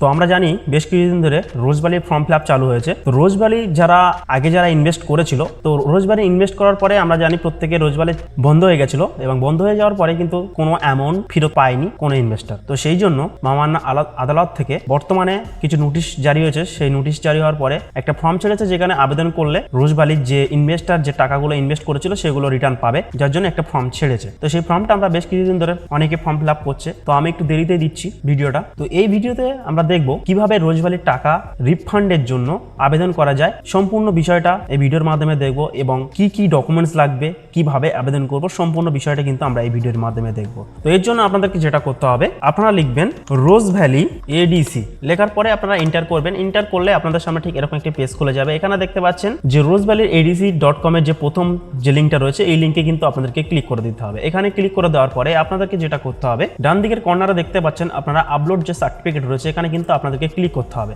তো আমরা জানি বেশ কিছুদিন ধরে রোজবালির ফর্ম ফিল চালু হয়েছে। তো রোজবালি যারা, আগে যারা ইনভেস্ট করেছিল, তো রোজবালি ইনভেস্ট করার পরে আমরা জানি প্রত্যেকে রোজবালি বন্ধ হয়ে গেছিল এবং বন্ধ হয়ে যাওয়ার পরে কিন্তু কোনো অ্যামাউন্ট ফেরত পায়নি কোনো ইনভেস্টার তো সেই জন্য আলা- আদালত থেকে বর্তমানে কিছু নোটিশ জারি হয়েছে। সেই নোটিশ জারি হওয়ার পরে একটা ফর্ম ছেড়েছে যেখানে আবেদন করলে রোজবালির যে ইনভেস্টার যে টাকাগুলো ইনভেস্ট করেছিল সেগুলো রিটার্ন পাবে, যার জন্য একটা ফর্ম ছেড়েছে। তো সেই ফর্মটা আমরা বেশ কিছুদিন ধরে অনেকে ফর্ম ফিল করছে। তো আমি একটু দেরিতে দিচ্ছি ভিডিওটা। তো এই ভিডিওতে আমরা দেখব কীভাবে রোজবালির টাকা রিফান্ডের জন্য আবেদন করা যায়। সম্পূর্ণ বিষয়টা এই ভিডিওর মাধ্যমে দেখব এবং কি কি ডকুমেন্টস লাগবে, কীভাবে আবেদন করব, সম্পূর্ণ বিষয়টা কিন্তু আমরা এই ভিডিওর মাধ্যমে দেখব। তো এর জন্য আপনাদেরকে যেটা করতে হবে, আপনারা লিখবেন রোজ ভ্যালি এডিসি লেখার পরে আপনারা এন্টার করবেন। এন্টার করলে আপনাদের সামনে ঠিক এরকম একটি পেজ খুলে যাবে। এখানে দেখতে পাচ্ছেন যে রোজ ভ্যালির এডিসি ডট কমের যে প্রথম যে লিঙ্কটা রয়েছে, এই লিঙ্কে কিন্তু আপনাদেরকে ক্লিক করে দিতে হবে। এখানে ক্লিক করে দেওয়ার পরে আপনাদেরকে যেটা করতে হবে ডান দিকের কর্নারে দেখতে পাচ্ছেন আপনারা আপলোড যে সার্টিফিকেট রয়েছে, এখানে কিন্তু আপনাদেরকে ক্লিক করতে হবে।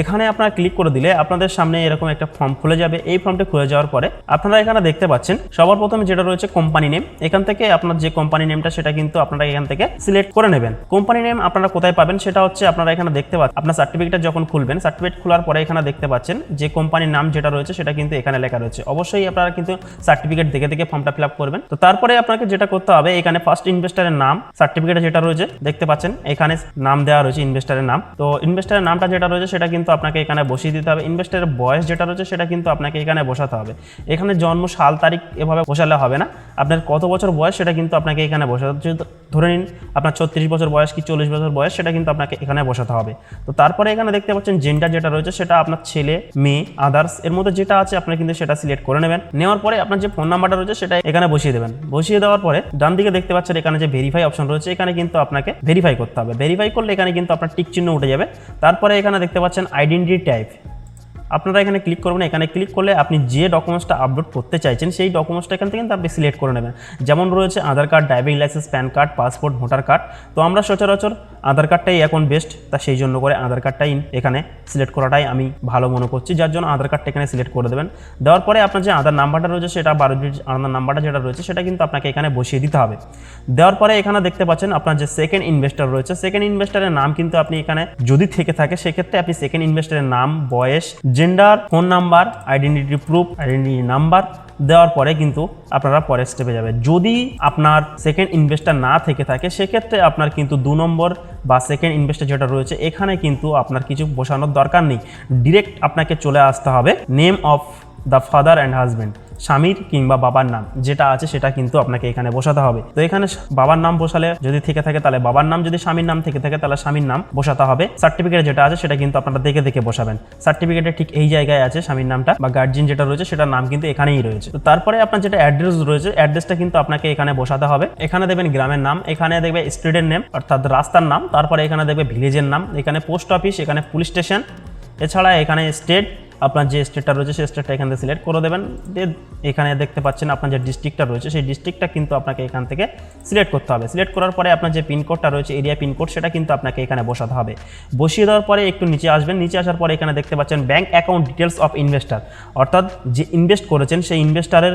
এখানে আপনারা ক্লিক করে দিলে আপনাদের সামনে এরকম একটা ফর্ম খুলে যাবে। এই ফর্মটা খুলে যাওয়ার পরে আপনারা এখানে দেখতে পাচ্ছেন, সবার প্রথমে যেটা রয়েছে কোম্পানি নেম এখান থেকে আপনার যে কোম্পানি নেমটা সেটা কিন্তু আপনারা এখান থেকে সিলেক্ট করে নেবেন। কোম্পানি নেম আপনারা কোথায় পাবেন, সেটা হচ্ছে আপনারা এখানে দেখতে পাচ্ছেন, আপনার সার্টিফিকেটটা যখন খুলবেন সার্টিফিকেট খোলার পরে এখানে দেখতে পাচ্ছেন যে কোম্পানির নাম যেটা রয়েছে, সেটা কিন্তু এখানে লেখা রয়েছে। অবশ্যই আপনারা কিন্তু সার্টিফিকেট দেখে দেখে ফর্মটা ফিল করবেন। তো তারপরে আপনাকে যেটা করতে হবে, এখানে ফার্স্ট ইনভেস্টারের নাম সার্টিফিকেটে যেটা রয়েছে, দেখতে পাচ্ছেন, এখানে নাম দেওয়া রয়েছে ইনভেস্টারের নাম। তো ইনভেস্টারের নামটা যেটা রয়েছে, সেটা কিন্তু আপনাকে এখানে বসিয়ে দিতে হবে। ইনভেস্টারের বয়স যেটা রয়েছে সেটা কিন্তু আপনাকে এখানে বসাতে হবে। এখানে জন্ম সাল তারিখ এভাবে বসালে হবে না। আপনার কত বছর বয়স সেটা কিন্তু আপনাকে এখানে বসাতে ধরে নিন আপনার ছত্রিশ বছর বয়স কি চল্লিশ বছর বয়স, সেটা কিন্তু আপনাকে এখানে বসাতে হবে। তো তারপরে এখানে দেখতে পাচ্ছেন জেন্ডার যেটা রয়েছে, সেটা আপনার ছেলে, মেয়ে আদার্স এর মধ্যে যেটা আছে আপনি কিন্তু সেটা সিলেক্ট করে নেবেন। নেওয়ার পরে আপনার যে ফোন নাম্বারটা রয়েছে, সেটা এখানে বসিয়ে দেবেন। বসিয়ে দেওয়ার পরে ডান দিকে দেখতে পাচ্ছেন এখানে যে ভেরিফাই অপশন রয়েছে, এখানে কিন্তু আপনাকে ভেরিফাই করতে হবে। ভেরিফাই করলে এখানে কিন্তু আপনার টিক চিহ্ন উঠে যাবে। তারপরে এখানে দেখতে পাচ্ছেন আইডেন্টি টাইপ আপনারা এখানে ক্লিক করবেন, এখানে ক্লিক করলে আপনি যে ডকুমেন্টসটা আপলোড করতে চাইছেন, সেই ডকুমেন্টসটা এখান থেকে কিন্তু আপনি সিলেক্ট করে নেবেন। যেমন রয়েছে Aadhaar card driving licence PAN card passport voter card তো আমরা সচরাচর আধার কার্ডটাই এখন বেস্ট তা সেই জন্য করে আধার কার্ডটাই এখানে সিলেক্ট করাটাই আমি ভালো মনে করছি। যার জন্য আধার কার্ডটা এখানে সিলেক্ট করে দেবেন। দেওয়ার পরে আপনার যে আধার নাম্বারটা রয়েছে, সেটা বারো ডিজিট আধার নাম্বারটা যেটা রয়েছে, সেটা কিন্তু আপনাকে এখানে বসিয়ে দিতে হবে। দেওয়ার পরে এখানে দেখতে পাচ্ছেন আপনার যে সেকেন্ড ইনভেস্টার রয়েছে সেকেন্ড ইনভেস্টারের নাম কিন্তু আপনি এখানে যদি থেকে থাকে, সেক্ষেত্রে আপনি সেকেন্ড ইনভেস্টারের নাম, বয়স gender phone number identity proof identity number দেওয়ার পরে কিন্তু আপনারা পরের স্টেপে যাবে যদি আপনার সেকেন্ড ইনভেস্টার না থেকে থাকে, সেক্ষেত্রে আপনার কিন্তু দু নম্বর বা সেকেন্ড ইনভেস্টার যেটা রয়েছে, এখানে কিন্তু আপনার কিছু বসানোর দরকার নেই। ডিরেক্ট আপনাকে চলে আসতে হবে। Name of the father and husband স্বামীর কিংবা বাবার নাম, যেটা আছে সেটা কিন্তু আপনাকে এখানে বসাতে হবে। তো এখানে বাবার নাম বসালে যদি থেকে থাকে তাহলে বাবার নাম, যদি স্বামীর নাম থেকে থাকে তাহলে স্বামীর নাম বসাতে হবে। সার্টিফিকেট যেটা আছে সেটা কিন্তু আপনারা দেখে দেখে বসাবেন। সার্টিফিকেটে ঠিক এই জায়গায় আছে স্বামীর নামটা বা গার্জিয়ান যেটা রয়েছে সেটার নাম কিন্তু এখানেই রয়েছে। তো তারপরে আপনার যেটা অ্যাড্রেস রয়েছে অ্যাড্রেসটা কিন্তু আপনাকে এখানে বসাতে হবে। এখানে দেবেন গ্রামের নাম, এখানে দেখবে স্ট্রিটের নেম অর্থাৎ রাস্তার নাম, তারপরে এখানে দেখবে ভিলেজের নাম, এখানে পোস্ট অফিস এখানে পুলিশ স্টেশন এছাড়া এখানে স্টেট আপনার যে স্টেটটা রয়েছে, সেই স্টেটটা এখান থেকে সিলেক্ট করে দেবেন। এখানে দেখতে পাচ্ছেন আপনার যে ডিস্ট্রিক্টটা রয়েছে, সেই ডিস্ট্রিক্টটা কিন্তু আপনাকে এখান থেকে সিলেক্ট করতে হবে। সিলেক্ট করার পরে আপনার যে পিনকোডটা রয়েছে এরিয়া পিনকোড সেটা কিন্তু আপনাকে এখানে বসাতে হবে। বসিয়ে দেওয়ার পরে একটু নিচে আসবেন। নিচে আসার পরে এখানে দেখতে পাচ্ছেন bank account details of investor অর্থাৎ যে ইনভেস্ট করেছেন, সেই ইনভেস্টারের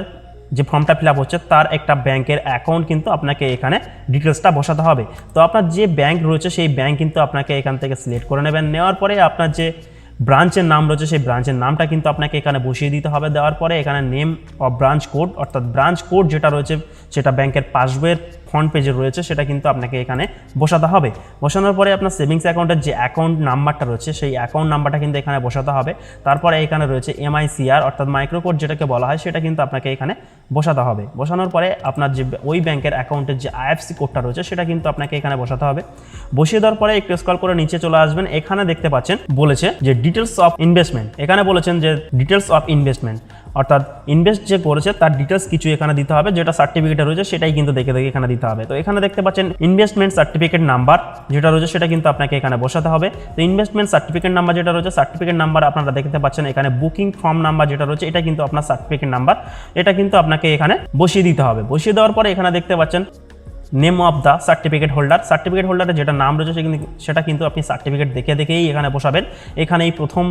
যে ফর্মটা ফিল আপ হচ্ছে, তার একটা ব্যাংকের অ্যাকাউন্ট কিন্তু আপনাকে এখানে ডিটেলসটা বসাতে হবে। তো আপনার যে ব্যাংক রয়েছে, সেই ব্যাংক কিন্তু আপনাকে এখান থেকে সিলেক্ট করে নেবেন। নেওয়ার পরে আপনার যে ব্রাঞ্চের নাম রয়েছে, সেই ব্রাঞ্চের নামটা কিন্তু আপনাকে এখানে বসিয়ে দিতে হবে। দেওয়ার পরে এখানে নেম অফ ব্রাঞ্চ কোড অর্থাৎ ব্রাঞ্চ কোড যেটা রয়েছে, সেটা ব্যাংকের পাসবইয়ের ফ্রন্ট পেজে রয়েছে, সেটা কিন্তু আপনাকে এখানে বসাতে হবে। বসানোর পরে আপনার সেভিংস অ্যাকাউন্টের যে অ্যাকাউন্ট নাম্বারটা রয়েছে, সেই অ্যাকাউন্ট নাম্বারটা কিন্তু এখানে বসাতে হবে। তারপরে এখানে রয়েছে এমআইসিআর অর্থাৎ মাইক্রোকোড যেটাকে বলা হয়, সেটা কিন্তু আপনাকে এখানে বসাতে হবে। বসানোর পরে আপনার যে ওই ব্যাংকের অ্যাকাউন্টের যে আইএফসি কোডটা রয়েছে, সেটা কিন্তু আপনাকে এখানে বসাতে হবে। বসিয়ে দেওয়ার পরে একটু স্কল করে নিচে চলে আসবেন। এখানে দেখতে পাচ্ছেন, বলেছে যে ডিটেলস অফ ইনভেস্টমেন্ট এখানে বলেছেন যে ডিটেলস অফ ইনভেস্টমেন্ট অর্থাৎ ইনভেস্ট যে করেছে, তার ডিটেলস কিছু এখানে দিতে হবে, যেটা সার্টিফিকেটে রয়েছে সেটাই কিন্তু দেখে দেখে এখানে দিতে হবে। তো এখানে দেখতে পাচ্ছেন ইনভেস্টমেন্ট সার্টিফিকেট নাম্বার যেটা রয়েছে, সেটা কিন্তু আপনাকে এখানে বসাতে হবে। তো ইনভেস্টমেন্ট সার্টিফিকেট নাম্বার যেটা রয়েছে সার্টিফিকেট নাম্বার আপনারা দেখতে পাচ্ছেন এখানে বুকিং ফর্ম নাম্বার যেটা রয়েছে, এটা কিন্তু আপনার সার্টিফিকেট নাম্বার এটা কিন্তু আপনাকে এখানে বসিয়ে দিতে হবে। বসিয়ে দেওয়ার পরে এখানে দেখতে পাচ্ছেন name of the certificate holder certificate হোল্ডারের যেটা নাম রয়েছে সেটা কিন্তু আপনি সার্টিফিকেট দেখে দেখেই এখানে বসাবেন। এখানে এই প্রথম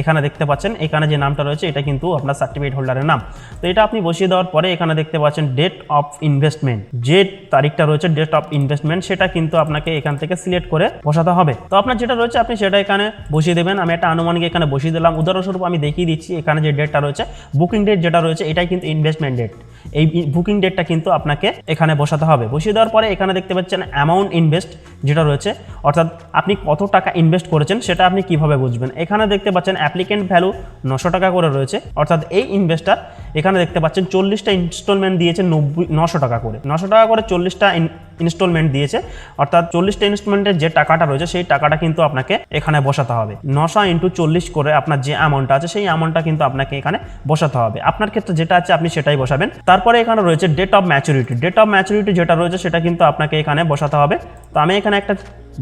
এখানে দেখতে পাচ্ছেন, এখানে যে নামটা রয়েছে, এটা কিন্তু আপনার সার্টিফিকেট হোল্ডারের নাম। তো এটা আপনি বসিয়ে দেওয়ার পরে এখানে দেখতে পাচ্ছেন ডেট অফ ইনভেস্টমেন্ট যে তারিখটা রয়েছে ডেট অফ ইনভেস্টমেন্ট সেটা কিন্তু আপনাকে এখান থেকে সিলেক্ট করে বসাতে হবে। তো আপনার যেটা রয়েছে, আপনি সেটা এখানে বসিয়ে দেবেন। আমি একটা আনুমানিক এখানে বসিয়ে দিলাম। উদাহরণস্বরূপ আমি দেখিয়ে দিচ্ছি, এখানে যে ডেটটা রয়েছে বুকিং ডেট যেটা রয়েছে, এটাই কিন্তু ইনভেস্টমেন্ট ডেট এই বুকিং ডেটটা কিন্তু আপনাকে এখানে বসাতে হবে। বসিয়ে দেওয়ার পরে এখানে দেখতে পাচ্ছেন অ্যামাউন্ট ইনভেস্ট যেটা রয়েছে, অর্থাৎ আপনি কত টাকা ইনভেস্ট করেছেন সেটা আপনি কীভাবে বুঝবেন? এখানে দেখতে পাচ্ছেন অ্যাপ্লিকেন্ট ভ্যালু নশো টাকা করে রয়েছে, অর্থাৎ এই ইনভেস্টার এখানে দেখতে পাচ্ছেন চল্লিশটা ইনস্টলমেন্ট দিয়েছে নব্বই, নশো টাকা করে। নশো টাকা করে চল্লিশটা ইনস্টলমেন্ট দিয়েছে। অর্থাৎ চল্লিশটা ইনস্টলমেন্টের যে টাকাটা রয়েছে, সেই টাকাটা কিন্তু আপনাকে এখানে বসাতে হবে। নশো ইন্টু চল্লিশ করে আপনার যে অ্যামাউন্টটা আছে, সেই অ্যামাউন্টটা কিন্তু আপনাকে এখানে বসাতে হবে। আপনার ক্ষেত্রে যেটা আছে, আপনি সেটাই বসাবেন। তারপরে এখানে রয়েছে date of maturity date of maturity যেটা রয়েছে, সেটা কিন্তু আপনাকে এখানে বসাতে হবে। তো আমি এখানে একটা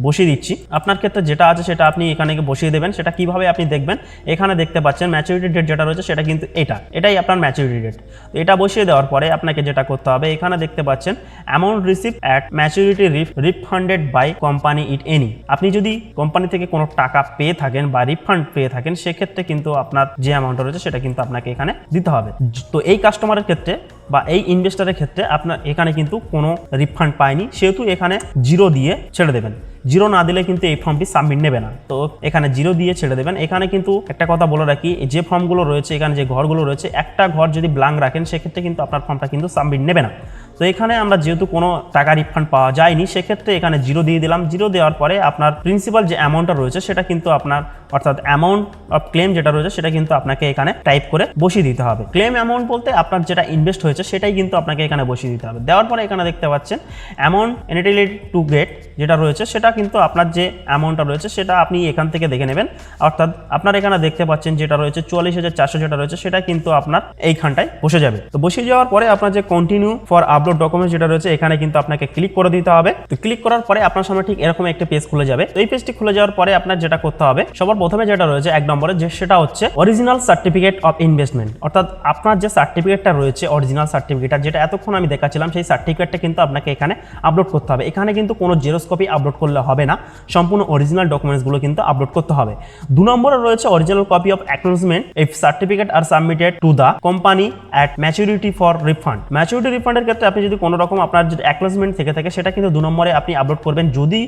বসিয়ে দিচ্ছি। আপনার ক্ষেত্রে যেটা আছে সেটা আপনি এখানে বসিয়ে দেবেন, সেটা কীভাবে আপনি দেখবেন, এখানে দেখতে পাচ্ছেন ম্যাচুরিটি ডেট যেটা রয়েছে সেটা কিন্তু এটা। এটাই আপনার ম্যাচুরিটি ডেট তো এটা বসিয়ে দেওয়ার পরে আপনাকে যেটা করতে হবে, এখানে দেখতে পাচ্ছেন amount receive at maturity refunded by company it any আপনি যদি কোম্পানি থেকে কোনো টাকা পেয়ে থাকেন বা রিফান্ড পেয়ে থাকেন, সেক্ষেত্রে কিন্তু আপনার যে অ্যামাউন্টটা রয়েছে সেটা কিন্তু আপনাকে এখানে দিতে হবে। তো এই কাস্টমারের ক্ষেত্রে বা এই ইনভেস্টারের ক্ষেত্রে আপনার এখানে কিন্তু কোনো রিফান্ড পায়নি। সেহেতু এখানে জিরো দিয়ে ছেড়ে দেবেন। জিরো না দিলে কিন্তু এই ফর্মটি সাবমিট নেবে না। তো এখানে জিরো দিয়ে ছেড়ে দেবেন। এখানে কিন্তু একটা কথা বলে রাখি, যে ফর্মগুলো রয়েছে, এখানে যে ঘরগুলো রয়েছে, একটা ঘর যদি ব্লাঙ্ক রাখেন, সেক্ষেত্রে কিন্তু আপনার ফর্মটা কিন্তু সাবমিট নেবে না। তো এখানে আমরা যেহেতু কোনো টাকা রিফান্ড পাওয়া যায়নি, সেক্ষেত্রে এখানে জিরো দিয়ে দিলাম। জিরো দেওয়ার পরে আপনার প্রিন্সিপাল যে অ্যামাউন্টটা রয়েছে, সেটা কিন্তু আপনার অর্থাৎ অ্যামাউন্ট অফ ক্লেম যেটা রয়েছে সেটা কিন্তু আপনাকে এখানে টাইপ করে বসিয়ে দিতে হবে। ক্লেম অ্যামাউন্ট বলতে আপনার যেটা ইনভেস্ট হয়েছে সেটাই কিন্তু আপনাকে এখানে বসিয়ে দিতে হবে। দেওয়ার পরে এখানে দেখতে পাচ্ছেন অ্যামাউন্ট এনিটিলিটি টু গেট যেটা রয়েছে সেটা কিন্তু আপনার যে অ্যামাউন্টটা রয়েছে সেটা আপনি এখান থেকে দেখে নেবেন। অর্থাৎ আপনার এখানে দেখতে পাচ্ছেন যেটা রয়েছে চুয়াল্লিশ হাজার চারশো যেটা রয়েছে সেটা কিন্তু আপনার এইখানটায় বসে যাবে। তো বসে যাওয়ার পরে আপনার যে কন্টিনিউ ফর আপলোড ডকুমেন্টস যেটা রয়েছে এখানে কিন্তু আপনাকে ক্লিক করে দিতে হবে। তো ক্লিক করার পরে আপনার সামনে ঠিক এরকম একটা পেজ খুলে যাবে। তো এই পেজটি খুলে যাওয়ার পরে আপনার যেটা করতে হবে, সবার প্রথমে যেটা রয়েছে এক নম্বরে যে সেটা হচ্ছে অরিজিনাল সার্টিফিকেট অফ ইনভেস্টমেন্ট অর্থাৎ আপনার যে সার্টিফিকেটটা রয়েছে অরিজিনাল সার্টিফিকেটটা যেটা এতক্ষণ আমি দেখাচ্ছিলাম, সেই সার্টিফিকেটটা কিন্তু আপনাকে এখানে আপলোড করতে হবে। এখানে কিন্তু কোনো জেরক্স কপি আপলোড করলে হবে না, সম্পূর্ণ অরিজিনাল ডকুমেন্টসগুলো কিন্তু আপলোড করতে হবে। দু নম্বরে রয়েছে original copy of acknowledgement if certificate are submitted to the company at maturity for refund maturity রিফান্ডের ক্ষেত্রে আপনি যদি কোনো রকম আপনার যে অ্যাকনোলজমেন্ট থেকে থাকে, সেটা কিন্তু দু নম্বরে আপনি আপলোড করবেন। যদি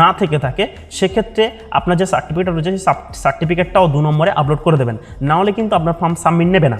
না থেকে থাকে, সেক্ষেত্রে আপনার যে সার্টিফিকেট রয়েছে, সেই সার্টিফিকেটটাও দু নম্বরে আপলোড করে দেবেন। না হলে কিন্তু আপনার ফর্ম সাবমিট নেবে না।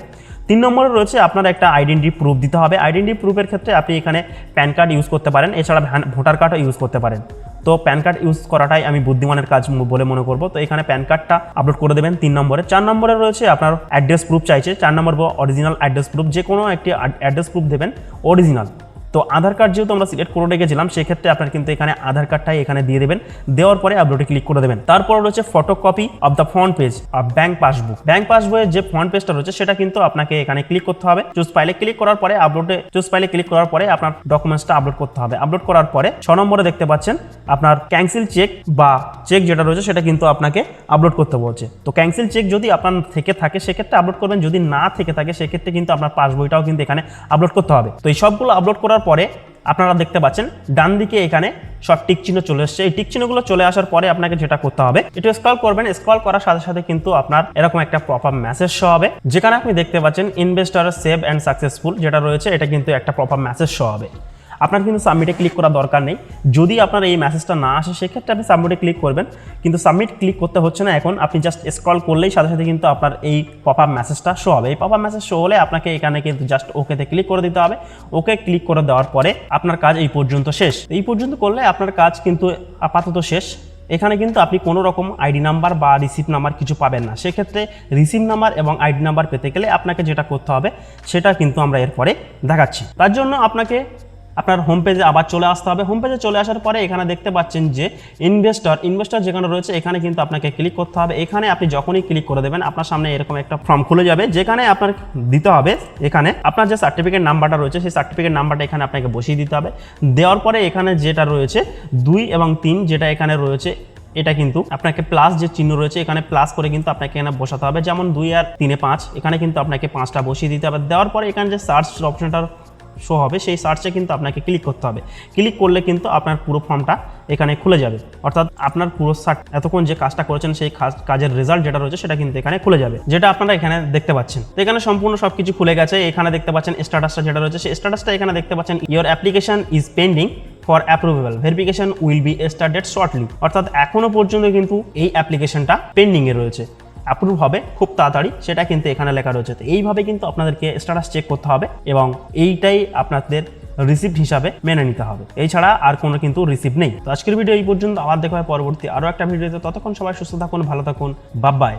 তিন নম্বরে রয়েছে আপনার একটা আইডেন্টি প্রুফ দিতে হবে। আইডেন্টি প্রুফের ক্ষেত্রে আপনি এখানে প্যান কার্ড ইউজ করতে পারেন। এছাড়া ভোটার কার্ডও ইউজ করতে পারেন। তো প্যান কার্ড ইউজ করাটাই আমি বুদ্ধিমানের কাজ বলে মনে করব। তো এখানে প্যান কার্ডটা আপলোড করে দেবেন তিন নম্বরে। চার নম্বরে রয়েছে আপনার অ্যাড্রেস প্রুফ চাইছে। চার নম্বর অরিজিনাল অ্যাড্রেস প্রুফ যে কোনো একটি অ্যাড্রেস প্রুফ দেবেন অরিজিনাল তো আধার কার্ড যেহেতু আমরা সিলেক্ট করে রেখেছিলাম, সেক্ষেত্রে আপনার কিন্তু এখানে আধার কার্ডটাই এখানে দিয়ে দেবেন। দেওয়ার পরে আপলোডে ক্লিক করে দেবেন। তারপর রয়েছে photocopy of the front page of bank passbook bank পাসবইয়ের যে ফ্রন্ট পেজটা রয়েছে, সেটা কিন্তু আপনাকে এখানে ক্লিক করতে হবে। চুজ ফাইলে ক্লিক করার পরে আপলোডে চুজ ফাইলে ক্লিক করার পরে আপনার ডকুমেন্টসটা আপলোড করতে হবে। আপলোড করার পরে ছ নম্বরে দেখতে পাচ্ছেন, আপনার ক্যান্সেল চেক বা চেক যেটা রয়েছে, সেটা কিন্তু আপনাকে আপলোড করতে বলছে। তো ক্যান্সেল চেক যদি আপনার থেকে থাকে, সেক্ষেত্রে আপলোড করবেন। যদি না থেকে থাকে, সেক্ষেত্রে কিন্তু আপনার পাসবইটাও কিন্তু এখানে আপলোড করতে হবে। তো এই সবগুলো আপলোড করার পরে আপনারা দেখতে পাচ্ছেন, ডান দিকে এখানে সব টিক চিহ্ন চলে এসছে। এই টিক চিহ্নগুলো চলে আসার পরে আপনাকে যেটা করতে হবে এটু স্ক্রল করবেন। স্ক্রল করার সাথে সাথে কিন্তু আপনার এরকম একটা প্রপার মেসেজ শো হবে। যেখানে আপনি দেখতে পাচ্ছেন ইনভেস্টার সেভ অ্যান্ড সাকসেসফুল যেটা রয়েছে, এটা কিন্তু একটা প্রপার মেসেজ শো হবে। আপনার কিন্তু সাবমিটে ক্লিক করার দরকার নেই। যদি আপনার এই মেসেজটা না আসে, সেক্ষেত্রে আপনি সাবমিটে ক্লিক করবেন। কিন্তু সাবমিট ক্লিক করতে হচ্ছে না এখন। আপনি জাস্ট স্ক্রল করলেই সাথে সাথে কিন্তু আপনার এই পপ আপ মেসেজটা শো হবে। এই পপ আপ মেসেজ শো হলে আপনাকে এখানে কিন্তু জাস্ট ওকেতে ক্লিক করে দিতে হবে। ওকে ক্লিক করে দেওয়ার পরে আপনার কাজ এই পর্যন্ত শেষ। এই পর্যন্ত করলে আপনার কাজ কিন্তু আপাতত শেষ। এখানে কিন্তু আপনি কোনো রকম আইডি নাম্বার বা রিসিভ নাম্বার কিছু পাবেন না। সেক্ষেত্রে রিসিভ নাম্বার এবং আইডি নাম্বার পেতে গেলে আপনাকে যেটা করতে হবে, সেটা কিন্তু আমরা এরপরে দেখাচ্ছি। তার জন্য আপনাকে আপনার হোম পেজে আবার চলে আসতে হবে। হোম পেজে চলে আসার পরে এখানে দেখতে পাচ্ছেন যে ইনভেস্টর ইনভেস্টর যেখানে রয়েছে, এখানে কিন্তু আপনাকে ক্লিক করতে হবে। এখানে আপনি যখনই ক্লিক করে দেবেন, আপনার সামনে এরকম একটা ফর্ম খুলে যাবে, যেখানে আপনার দিতে হবে, এখানে আপনার যে সার্টিফিকেট নাম্বারটা রয়েছে, সেই সার্টিফিকেট নাম্বারটা এখানে আপনাকে বসিয়ে দিতে হবে। দেওয়ার পরে এখানে যেটা রয়েছে, দুই এবং তিন যেটা এখানে রয়েছে, এটা কিন্তু আপনাকে প্লাস যে চিহ্ন রয়েছে, এখানে প্লাস করে কিন্তু আপনাকে এখানে বসাতে হবে। যেমন দুই আর তিনে পাঁচ, এখানে কিন্তু আপনাকে পাঁচটা বসিয়ে দিতে হবে। দেওয়ার পরে এখানে যে সার্চ অপশনটা শো হবে, সেই সার্চে কিন্তু আপনাকে ক্লিক করতে হবে। ক্লিক করলে কিন্তু আপনার পুরো ফর্মটা এখানে খুলে যাবে। অর্থাৎ আপনার পুরো সার্চ এতক্ষণ যে কাজটা করেছেন, সেই কাজ- কাজের রেজাল্ট যেটা রয়েছে, সেটা কিন্তু এখানে খুলে যাবে। যেটা আপনারা এখানে দেখতে পাচ্ছেন। তো এখানে সম্পূর্ণ সব কিছু খুলে গেছে। এখানে দেখতে পাচ্ছেন স্ট্যাটাসটা যেটা রয়েছে, সেই স্ট্যাটাসটা এখানে দেখতে পাচ্ছেন your application is pending for approvable verification will be started shortly অর্থাৎ এখনও পর্যন্ত কিন্তু এই অ্যাপ্লিকেশনটা পেন্ডিংয়ে রয়েছে। অ্যাপ্রুভ হবে খুব তাড়াতাড়ি, সেটা কিন্তু এখানে লেখা রয়েছে। তো এইভাবে কিন্তু আপনাদেরকে স্ট্যাটাস চেক করতে হবে এবং এইটাই আপনাদের রিসিপ্ট হিসাবে মেনে নিতে হবে। এছাড়া আর কোনো কিন্তু রিসিপ্ট নেই। তো আজকের ভিডিও এই পর্যন্ত, আবার দেখা হয় পরবর্তী আরও একটা ভিডিওতে ততক্ষণ সবাই সুস্থ থাকুন, ভালো থাকুন বাবাই